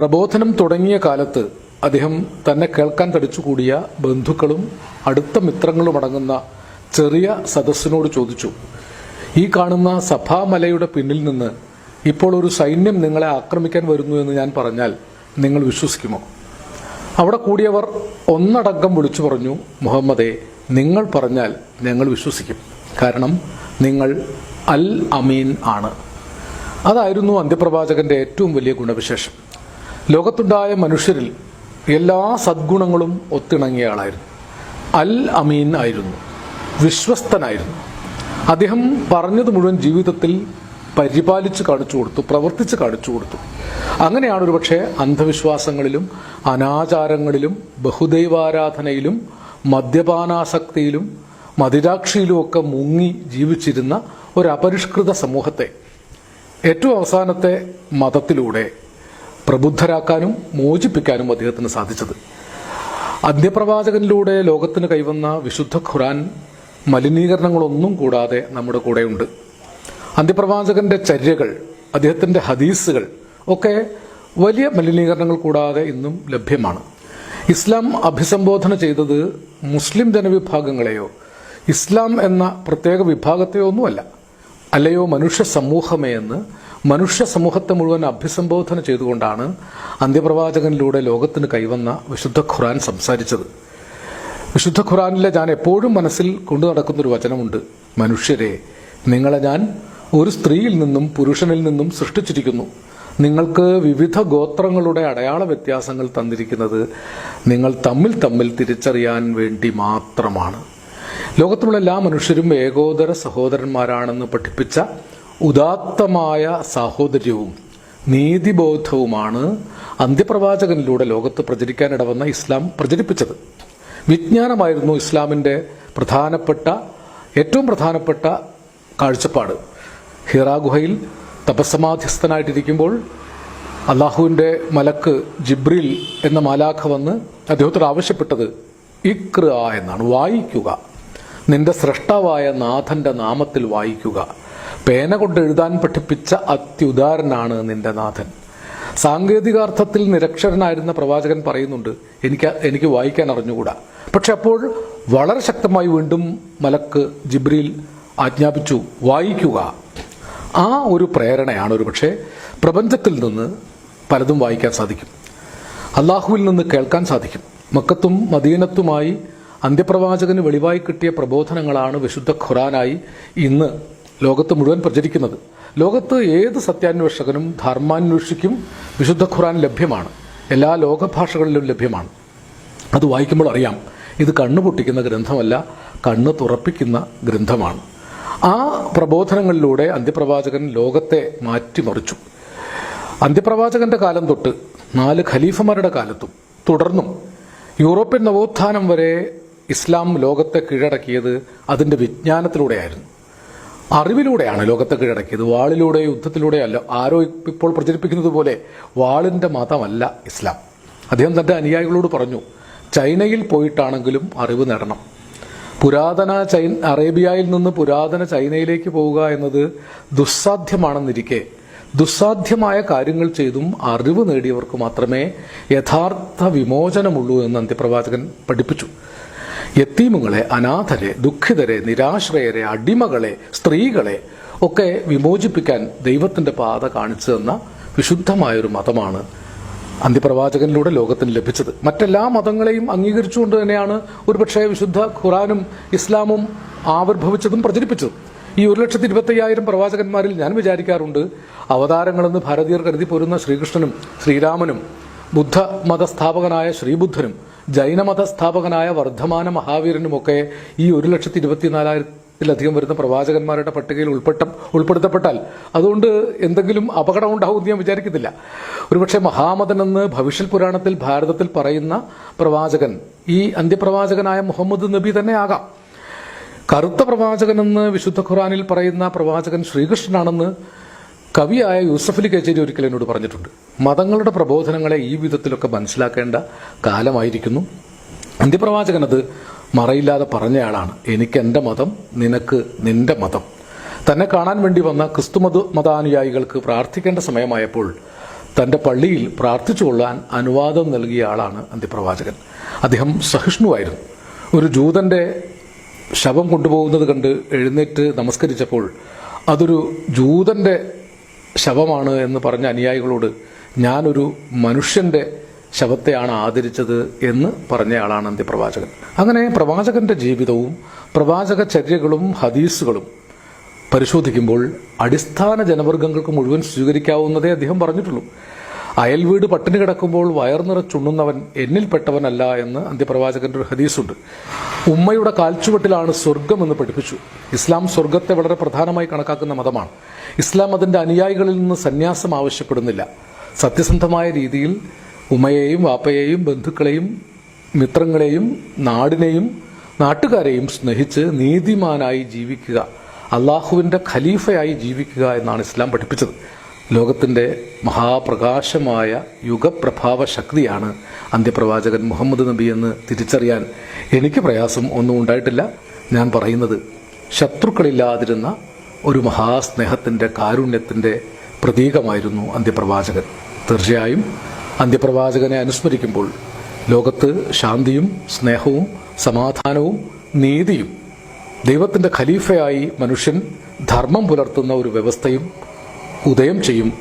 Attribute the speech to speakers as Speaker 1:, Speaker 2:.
Speaker 1: പ്രബോധനം തുടങ്ങിയ കാലത്ത് അദ്ദേഹം തന്നെ കേൾക്കാൻ തടിച്ചുകൂടിയ ബന്ധുക്കളും അടുത്ത മിത്രങ്ങളും അടങ്ങുന്ന ചെറിയ സദസ്സിനോട് ചോദിച്ചു ഈ കാണുന്ന സഭാമലയുടെ പിന്നിൽ നിന്ന് ഇപ്പോൾ ഒരു സൈന്യം നിങ്ങളെ ആക്രമിക്കാൻ വരുന്നു എന്ന് ഞാൻ പറഞ്ഞാൽ നിങ്ങൾ വിശ്വസിക്കുമോ? അവിടെ കൂടിയവർ ഒന്നടങ്കം വിളിച്ചു പറഞ്ഞു മുഹമ്മദെ നിങ്ങൾ പറഞ്ഞാൽ ഞങ്ങൾ വിശ്വസിക്കും. കാരണം നിങ്ങൾ അൽ അമീൻ ആണ്. അതായിരുന്നു അന്ത്യപ്രവാചകന്റെ ഏറ്റവും വലിയ ഗുണവിശേഷം. ലോകത്തുണ്ടായ മനുഷ്യരിൽ എല്ലാ സദ്ഗുണങ്ങളും ഒത്തിണങ്ങിയ ആളായിരുന്നു. അൽ അമീൻ ആയിരുന്നു. വിശ്വസ്തനായിരുന്നു. അദ്ദേഹം പറഞ്ഞത് മുഴുവൻ ജീവിതത്തിൽ പരിപാലിച്ച് കാണിച്ചു കൊടുത്തു പ്രവർത്തിച്ച് കാണിച്ചു കൊടുത്തു. അങ്ങനെയാണ് ഒരുപക്ഷെ അന്ധവിശ്വാസങ്ങളിലും അനാചാരങ്ങളിലും ബഹുദൈവാരാധനയിലും മദ്യപാനാസക്തിയിലും മതിരാക്ഷിയിലും ഒക്കെ മുങ്ങി ജീവിച്ചിരുന്ന ഒരു അപരിഷ്കൃത സമൂഹത്തെ ഏറ്റവും അവസാനത്തെ മതത്തിലൂടെ പ്രബുദ്ധരാക്കാനും മോചിപ്പിക്കാനും അദ്ദേഹത്തിന് സാധിച്ചത്. അന്ത്യപ്രവാചകനിലൂടെ ലോകത്തിന് കൈവന്ന വിശുദ്ധ ഖുറാൻ മലിനീകരണങ്ങളൊന്നും കൂടാതെ നമ്മുടെ കൂടെയുണ്ട്. അന്ത്യപ്രവാചകന്റെ ചര്യകൾ അദ്ദേഹത്തിന്റെ ഹദീസുകൾ ഒക്കെ വലിയ മലിനീകരണങ്ങൾ കൂടാതെ ഇന്നും ലഭ്യമാണ്. ഇസ്ലാം അഭിസംബോധന ചെയ്തത് മുസ്ലിം ജനവിഭാഗങ്ങളെയോ ഇസ്ലാം എന്ന പ്രത്യേക വിഭാഗത്തെയോ ഒന്നുമല്ല. അല്ലയോ മനുഷ്യ സമൂഹമേ എന്ന്? മനുഷ്യ സമൂഹത്തെ മുഴുവൻ അഭിസംബോധന ചെയ്തുകൊണ്ടാണ് അന്ത്യപ്രവാചകനിലൂടെ ലോകത്തിന് കൈവന്ന വിശുദ്ധ ഖുറാൻ സംസാരിച്ചത്. വിശുദ്ധ ഖുറാനിലെ ഞാൻ എപ്പോഴും മനസ്സിൽ കൊണ്ടു നടക്കുന്നൊരു വചനമുണ്ട്. മനുഷ്യരെ നിങ്ങളെ ഞാൻ ഒരു സ്ത്രീയിൽ നിന്നും പുരുഷനിൽ നിന്നും സൃഷ്ടിച്ചിരിക്കുന്നു. നിങ്ങൾക്ക് വിവിധ ഗോത്രങ്ങളുടെ അടയാള വ്യത്യാസങ്ങൾ തന്നിരിക്കുന്നത് നിങ്ങൾ തമ്മിൽ തമ്മിൽ തിരിച്ചറിയാൻ വേണ്ടി മാത്രമാണ്. ലോകത്തുള്ള എല്ലാ മനുഷ്യരും ഏകോദര സഹോദരന്മാരാണെന്ന് പഠിപ്പിച്ച ഉദാത്തമായ സാഹോദര്യവും നീതിബോധവുമാണ് അന്ത്യപ്രവാചകനിലൂടെ ലോകത്ത് പ്രചരിക്കാനിടവന്ന ഇസ്ലാം പ്രചരിപ്പിച്ചത്. വിജ്ഞാനമായിരുന്നു ഇസ്ലാമിന്റെ പ്രധാനപ്പെട്ട ഏറ്റവും പ്രധാനപ്പെട്ട കാഴ്ചപ്പാട്. ഹിറാ ഗുഹയിൽ തപസ്സമാധ്യസ്ഥനായിട്ടിരിക്കുമ്പോൾ അള്ളാഹുവിന്റെ മലക്ക് ജിബ്രിൽ എന്ന മാലാഖ വന്ന് അദ്ദേഹത്തോട് ആവശ്യപ്പെട്ടത് ഇക്ര എന്നാണ്. വായിക്കുക. നിന്റെ സൃഷ്ടാവായ നാഥന്റെ നാമത്തിൽ വായിക്കുക. പേന കൊണ്ട് എഴുതാൻ പഠിപ്പിച്ച അത്യുദാരനാണ് നിന്റെ നാഥൻ. സാങ്കേതികാർത്ഥത്തിൽ നിരക്ഷരനായിരുന്ന പ്രവാചകൻ പറയുന്നുണ്ട് എനിക്ക് എനിക്ക് വായിക്കാൻ അറിഞ്ഞുകൂടാ. പക്ഷെ അപ്പോൾ വളരെ ശക്തമായി വീണ്ടും മലക്ക് ജിബ്രീൽ ആജ്ഞാപിച്ചു വായിക്കുക. ആ ഒരു പ്രേരണയാണ് ഒരു പക്ഷേ പ്രപഞ്ചത്തിൽ നിന്ന് പലതും വായിക്കാൻ സാധിക്കും. അള്ളാഹുവിൽ നിന്ന് കേൾക്കാൻ സാധിക്കും. മക്കത്തും മദീനത്തുമായി അന്ത്യപ്രവാചകന് വെളിവായി കിട്ടിയ പ്രബോധനങ്ങളാണ് വിശുദ്ധ ഖുറാനായി ഇന്ന് ലോകത്ത് മുഴുവൻ പ്രചരിക്കുന്നത്. ലോകത്ത് ഏത് സത്യാന്വേഷകനും ധർമാന്വേഷിക്കും വിശുദ്ധ ഖുറാൻ ലഭ്യമാണ്. എല്ലാ ലോകഭാഷകളിലും ലഭ്യമാണ്. അത് വായിക്കുമ്പോൾ അറിയാം. ഇത് കണ്ണു പൊട്ടിക്കുന്ന ഗ്രന്ഥമല്ല കണ്ണ് തുറപ്പിക്കുന്ന ഗ്രന്ഥമാണ്. ആ പ്രബോധനങ്ങളിലൂടെ അന്ത്യപ്രവാചകൻ ലോകത്തെ മാറ്റിമറിച്ചു. അന്ത്യപ്രവാചകന്റെ കാലം തൊട്ട് നാല് ഖലീഫമാരുടെ കാലത്തും തുടർന്നും യൂറോപ്യൻ നവോത്ഥാനം വരെ ഇസ്ലാം ലോകത്തെ കീഴടക്കിയത് അതിന്റെ വിജ്ഞാനത്തിലൂടെയായിരുന്നു. അറിവിലൂടെയാണ് ലോകത്തെ കീഴടക്കിയത്. വാളിലൂടെ യുദ്ധത്തിലൂടെയല്ല ആരോ ഇപ്പോൾ പ്രചരിപ്പിക്കുന്നത് പോലെ വാളിന്റെ മതമല്ല ഇസ്ലാം. അദ്ദേഹം തന്റെ അനുയായികളോട് പറഞ്ഞു ചൈനയിൽ പോയിട്ടാണെങ്കിലും അറിവ് നേടണം. പുരാതന ചൈ അറേബ്യയിൽ നിന്ന് പുരാതന ചൈനയിലേക്ക് പോവുക എന്നത് ദുസ്സാധ്യമാണെന്നിരിക്കെ ദുസ്സാധ്യമായ കാര്യങ്ങൾ ചെയ്തും അറിവ് നേടിയവർക്ക് മാത്രമേ യഥാർത്ഥ വിമോചനമുള്ളൂ എന്ന് അന്ത്യപ്രവാചകൻ പഠിപ്പിച്ചു. യത്തീമുകളെ അനാഥരെ ദുഃഖിതരെ നിരാശ്രയരെ അടിമകളെ സ്ത്രീകളെ ഒക്കെ വിമോചിപ്പിക്കാൻ ദൈവത്തിന്റെ പാത കാണിച്ചു തന്ന വിശുദ്ധമായൊരു മതമാണ് അന്ത്യപ്രവാചകനിലൂടെ ലോകത്തിന് ലഭിച്ചത്. മറ്റെല്ലാ മതങ്ങളെയും അംഗീകരിച്ചുകൊണ്ട് തന്നെയാണ് ഒരുപക്ഷെ വിശുദ്ധ ഖുറാനും ഇസ്ലാമും ആവിർഭവിച്ചതും പ്രചരിപ്പിച്ചതും. ഈ ഒരു ലക്ഷത്തി ഇരുപത്തയ്യായിരം പ്രവാചകന്മാരിൽ ഞാൻ വിചാരിക്കാറുണ്ട് അവതാരങ്ങളെന്ന് ഭാരതീയർ കരുതി പോരുന്ന ശ്രീകൃഷ്ണനും ശ്രീരാമനും ബുദ്ധ മതസ്ഥാപകനായ ശ്രീബുദ്ധനും ജൈനമത സ്ഥാപകനായ വർദ്ധമാന മഹാവീരനുമൊക്കെ ഈ ഒരു ലക്ഷത്തി ഇരുപത്തിനാലായിരത്തിലധികം വരുന്ന പ്രവാചകന്മാരുടെ പട്ടികയിൽ ഉൾപ്പെട്ട ഉൾപ്പെടുത്തപ്പെട്ടാൽ അതുകൊണ്ട് എന്തെങ്കിലും അപകടം ഉണ്ടാവും ഞാൻ വിചാരിക്കുന്നില്ല. ഒരുപക്ഷെ മഹാമതനെന്ന് ഭവിഷ്യൽ പുരാണത്തിൽ ഭാരതത്തിൽ പറയുന്ന പ്രവാചകൻ ഈ അന്ത്യപ്രവാചകനായ മുഹമ്മദ് നബി തന്നെ ആകാം. കറുത്ത പ്രവാചകനെന്ന് വിശുദ്ധ ഖുറാനിൽ പറയുന്ന പ്രവാചകൻ ശ്രീകൃഷ്ണനാണെന്ന് കവിയായ യൂസഫ് അലി കച്ചേരി ഒരിക്കൽ എന്നോട് പറഞ്ഞിട്ടുണ്ട്. മതങ്ങളുടെ പ്രബോധനങ്ങളെ ഈ വിധത്തിലൊക്കെ മനസ്സിലാക്കേണ്ട കാലമായിരിക്കുന്നു. അന്ത്യപ്രവാചകൻ അത് മറയില്ലാതെ പറഞ്ഞയാളാണ്. എനിക്ക് എന്റെ മതം നിനക്ക് നിന്റെ മതം. തന്നെ കാണാൻ വേണ്ടി വന്ന ക്രിസ്തുമത മതാനുയായികൾക്ക് പ്രാർത്ഥിക്കേണ്ട സമയമായപ്പോൾ തന്റെ പള്ളിയിൽ പ്രാർത്ഥിച്ചുകൊള്ളാൻ അനുവാദം നൽകിയ ആളാണ് അന്ത്യപ്രവാചകൻ. അദ്ദേഹം സഹിഷ്ണുവായിരുന്നു. ഒരു ജൂതന്റെ ശവം കൊണ്ടുപോകുന്നത് കണ്ട് എഴുന്നേറ്റ് നമസ്കരിച്ചപ്പോൾ അതൊരു ജൂതന്റെ ശവമാണ് എന്ന് പറഞ്ഞ അനുയായികളോട് ഞാനൊരു മനുഷ്യന്റെ ശവത്തെയാണ് ആദരിച്ചത് എന്ന് പറഞ്ഞയാളാണ് അന്ത്യപ്രവാചകൻ. അങ്ങനെ പ്രവാചകന്റെ ജീവിതവും പ്രവാചക ചര്യകളും ഹദീസുകളും പരിശോധിക്കുമ്പോൾ അടിസ്ഥാന ജനവർഗങ്ങൾക്ക് മുഴുവൻ സ്വീകരിക്കാവുന്നതേ അദ്ദേഹം പറഞ്ഞിട്ടുള്ളൂ. അയൽ വീട് പട്ടിണി കിടക്കുമ്പോൾ വയർ നിറച്ചുണ്ണുന്നവൻ എന്നിൽപ്പെട്ടവനല്ല എന്ന് അന്ത്യപ്രവാചകന്റെ ഒരു ഹദീസുണ്ട്. ഉമ്മയുടെ കാൽച്ചുവട്ടിലാണ് സ്വർഗം എന്ന് പഠിപ്പിച്ചു. ഇസ്ലാം സ്വർഗത്തെ വളരെ പ്രധാനമായി കണക്കാക്കുന്ന മതമാണ്. ഇസ്ലാം അതിന്റെ അനുയായികളിൽ നിന്ന് സന്യാസം ആവശ്യപ്പെടുന്നില്ല. സത്യസന്ധമായ രീതിയിൽ ഉമ്മയെയും വാപ്പയെയും ബന്ധുക്കളെയും മിത്രങ്ങളെയും നാടിനെയും നാട്ടുകാരെയും സ്നേഹിച്ച് നീതിമാനായി ജീവിക്കുക അള്ളാഹുവിന്റെ ഖലീഫയായി ജീവിക്കുക എന്നാണ് ഇസ്ലാം പഠിപ്പിച്ചത്. ലോകത്തിന്റെ മഹാപ്രകാശമായ യുഗപ്രഭാവ ശക്തിയാണ് അന്ത്യപ്രവാചകൻ മുഹമ്മദ് നബി എന്ന് തിരിച്ചറിയാൻ എനിക്ക് പ്രയാസം ഒന്നും ഉണ്ടായിട്ടില്ല. ഞാൻ പറയുന്നത് ശത്രുക്കളില്ലാതിരുന്ന ഒരു മഹാസ്നേഹത്തിന്റെ കാരുണ്യത്തിന്റെ പ്രതീകമായിരുന്നു അന്ത്യപ്രവാചകൻ. തീർച്ചയായും അന്ത്യപ്രവാചകനെ അനുസ്മരിക്കുമ്പോൾ ലോകത്ത് ശാന്തിയും സ്നേഹവും സമാധാനവും നീതിയും ദൈവത്തിന്റെ ഖലീഫയായി മനുഷ്യൻ ധർമ്മം പുലർത്തുന്ന ഒരു വ്യവസ്ഥയും ഉദയം ചെയ്യും.